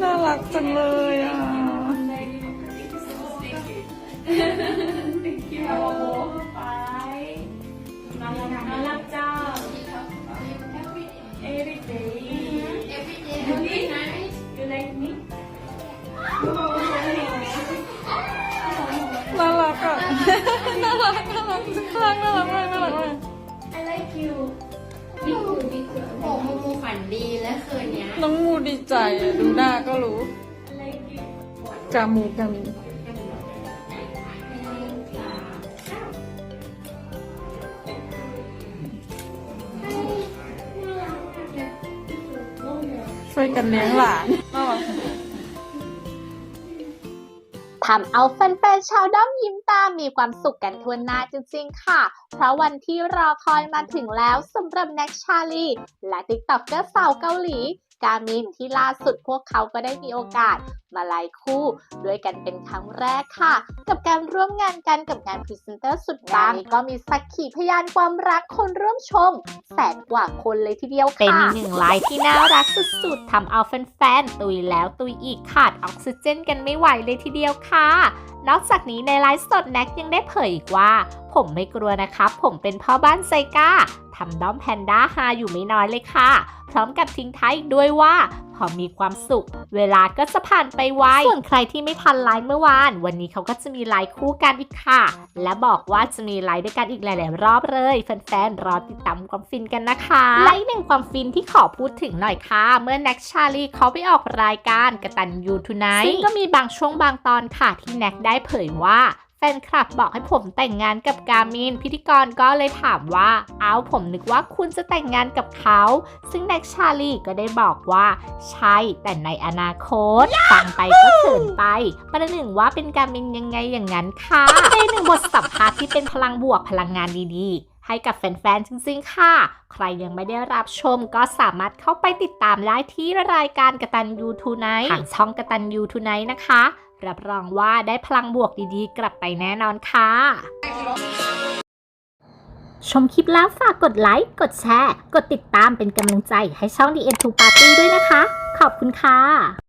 น่ารักจังเลยอ่ะ Thank you ไปน่ารักน่ารักจ้า Every day Every night. you like me น่ารักน่ารักน่ารักมากน่ารักมาก I like you พี่คูพี่คูโอ้โมโมฝันดีแล้วคืนเนี้ยน้องมูดีใจอะดูหน้าก็รู้ I like you กามูกามินช่วยกันเลี้ยงหลานน่ารัก ทำเอาแฟนๆชาวด้อมยิ้มตามมีความสุขกันทั่วหน้าจริงๆค่ะ เพราะวันที่รอคอยมาถึงแล้วสำหรับแน็กชาลี และติ๊กต็อกเกอร์สาวเกาหลี กามินที่ล่าสุดพวกเขาก็ได้มีโอกาสมาไลฟ์คู่ด้วยกันเป็นครั้งแรกค่ะ กับการร่วมงานกันกับงานพรีเซนเตอร์สุดปังก็มีสักขีพยานความรักคนร่วมชม แสนกว่าคนเลยทีเดียวค่ะ เป็นอีกหนึ่งไลฟ์ที่น่ารักสุดๆทำเอาแฟนๆตุยแล้วตุยอีกขาดออกซิเจนกันไม่ไหวเลยทีเดียวค่ะนอกจากนี้ในไลฟ์สดแน็กยังได้เผยอีกว่า ผมไม่กลัวนะครับ ผมเป็นพ่อบ้านไซก้า ทำด้อมแพนด้าฮาอยู่ไม่น้อยเลยค่ะ พร้อมกับทิ้งท้ายอีกด้วยว่า พอมีความสุข เวลาก็จะผ่านไปไว ส่วนใครที่ไม่ทันไลฟ์เมื่อวาน วันนี้เขาก็จะมีไลฟ์คู่กันอีกค่ะ และบอกว่าจะมีไลฟ์ด้วยกันอีกหลาย ๆ รอบเลยแฟน ๆ รอติดตามความฟินกันนะคะไลฟ์หนึ่งความฟินที่ขอพูดถึงหน่อยค่ะ เมื่อแน็กชาลีเขาไปออกรายการกตันยูทูไนซึ่งก็มีบางช่วงบางตอนค่ะที่แน็กได้เผยว่า ฟนคลับบอกให้ผมแต่งงานกับกามิน พิธีกรก็เลยถามว่า เอาผมนึกว่าคุณจะแต่งงานกับเขา ซึ่งแน็กชาลีก็ได้บอกว่า ใช่แต่ในอนาคต ฟังไปก็เขินไป ประหนึ่งว่าเป็นการมินยังไงอย่างนั้นค่ะเป็นหนึ่งบทสัมภาษณ์ที่เป็นพลังบวกพลังงานดีๆ ให้กับแฟนๆจริงๆค่ะ ใครยังไม่ได้รับชมก็สามารถเข้าไปติดตามได้ที่รายการกตันยูทูไนทางช่องกตันยูทูไนนะคะ รับรองว่าได้พลังบวกดีๆ กลับไปแน่นอนค่ะ ชมคลิปแล้วฝากกดไลค์ กดแชร์ กดติดตามเป็นกำลังใจให้ช่อง The End to Party ด้วยนะคะ ขอบคุณค่ะ